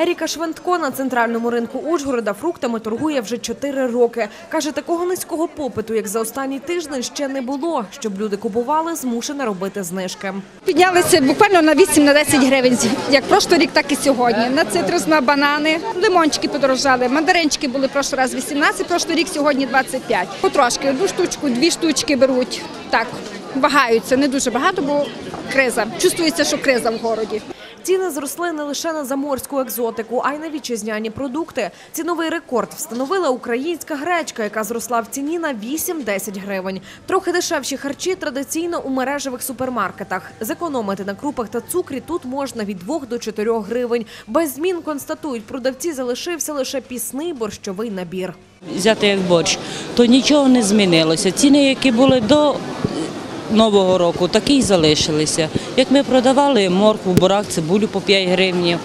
Еріка Швентко на центральному ринку Ужгорода фруктами торгує вже 4 роки. Каже, такого низького попиту, як за останній тиждень, ще не було. Щоб люди купували, змушена робити знижки. Піднялися буквально на 8 на 10 гривень, як прошлий рік, так і сьогодні. На цитрус, на банани, лимончики подорожали, мандаринчики були прошлий раз 18, прошлий рік, сьогодні 25. Потрошки, одну штучку, дві штучки беруть. Так, вагаються, не дуже багато, бо криза. Чувствується, що криза в городі. Ціни зросли не лише на заморську екзотику, а й на вітчизняні продукти. Ціновий рекорд встановила українська гречка, яка зросла в ціні на 8-10 гривень. Трохи дешевші харчі традиційно у мережевих супермаркетах. Зекономити на крупах та цукрі тут можна від 2 до 4 гривень. Без змін констатують продавці, залишився лише пісний борщовий набір. взяти як борщ, то нічого не змінилося. Ціни, які були до Нового року, такі й залишилися. Як ми продавали моркву, бурак, цибулю по 5 гривнів,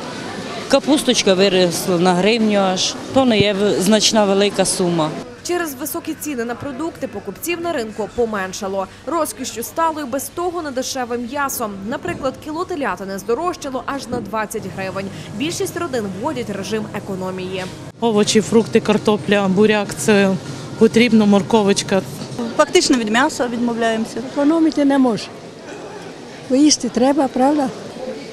капусточка виросла на гривню аж, то не є значна велика сума. Через високі ціни на продукти покупців на ринку поменшало. Розкішю стало й без того недешеве м'ясо. Наприклад, кіло телятини здорожчало аж на 20 гривень. Більшість родин вводять режим економії. Овочі, фрукти, картопля, буряк це потрібно, морковочка. Фактично від м'яса відмовляємося. Економити не може. Бо їсти треба, правда?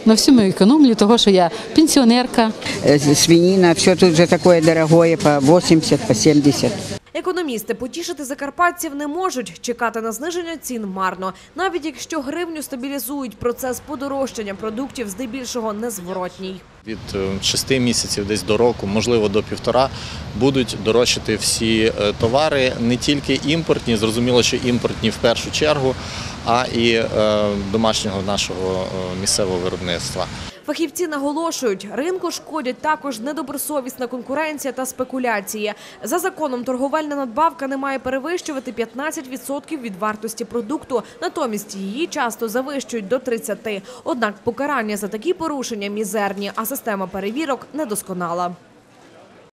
На всьому економлю, того що я пенсіонерка. Э, свинина, все тут же такое дорогое, по 80, по 70. Економісти потішити закарпатців не можуть. Чекати на зниження цін марно. Навіть якщо гривню стабілізують, процес подорожчання продуктів здебільшого незворотній. від 6 місяців десь до року, можливо до півтора, будуть дорожчати всі е, товари, не тільки імпортні, зрозуміло, що імпортні в першу чергу, а і е, домашнього нашого е, місцевого виробництва. Фахівці наголошують, ринку шкодять також недобросовісна конкуренція та спекуляції. За законом торговельна надбавка не має перевищувати 15% від вартості продукту. Натомість її часто завищують до 30%. Однак покарання за такі порушення мізерні, а система перевірок недосконала.